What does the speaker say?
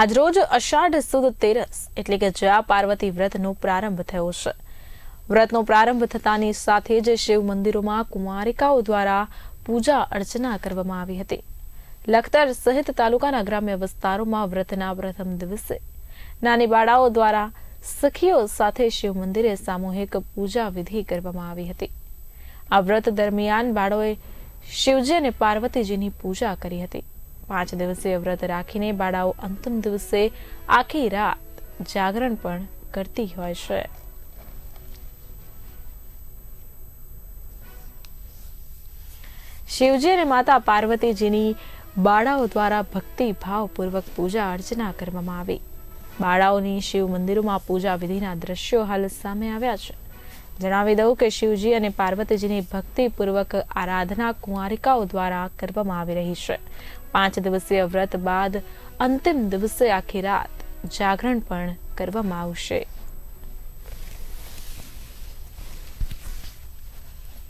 આજરોજ અષાઢ સુદ તેરસ એટલે કે જયા પાર્વતી વ્રતનો પ્રારંભ થયો છે. વ્રતનો પ્રારંભ થતાની સાથે જ શિવ મંદિરોમાં કુમારિકાઓ દ્વારા પૂજા અર્ચના કરવામાં આવી હતી. લખતર સહિત તાલુકાના ગ્રામ્ય વિસ્તારોમાં વ્રતના પ્રથમ દિવસે નાની બાળાઓ દ્વારા સખીઓ સાથે શિવ મંદિરે સામૂહિક પૂજા વિધિ કરવામાં આવી હતી. આ વ્રત દરમિયાન બાળોએ શિવજી અને પાર્વતીજીની પૂજા કરી હતી. પાંચ દિવસીય વ્રત રાખીને બાળાઓ અંતિમ દિવસે આખી રાત જાગરણ પણ કરતી હોય છે. શિવજી અને માતા પાર્વતીજીની બાળાઓ દ્વારા ભક્તિ ભાવપૂર્વક પૂજા અર્ચના કરવામાં આવી. બાળાઓની શિવ મંદિરોમાં પૂજા વિધિના દ્રશ્યો હાલ સામે આવ્યા છે. જણાવી દઉં કે શિવજી અને પાર્વતીજીની ભક્તિપૂર્વક આરાધના કુંવારિકાઓ દ્વારા કરવામાં આવી રહી છે. પાંચ દિવસીય વ્રત બાદ અંતિમ દિવસે આખી રાત જાગરણ પણ કરવામાં આવશે.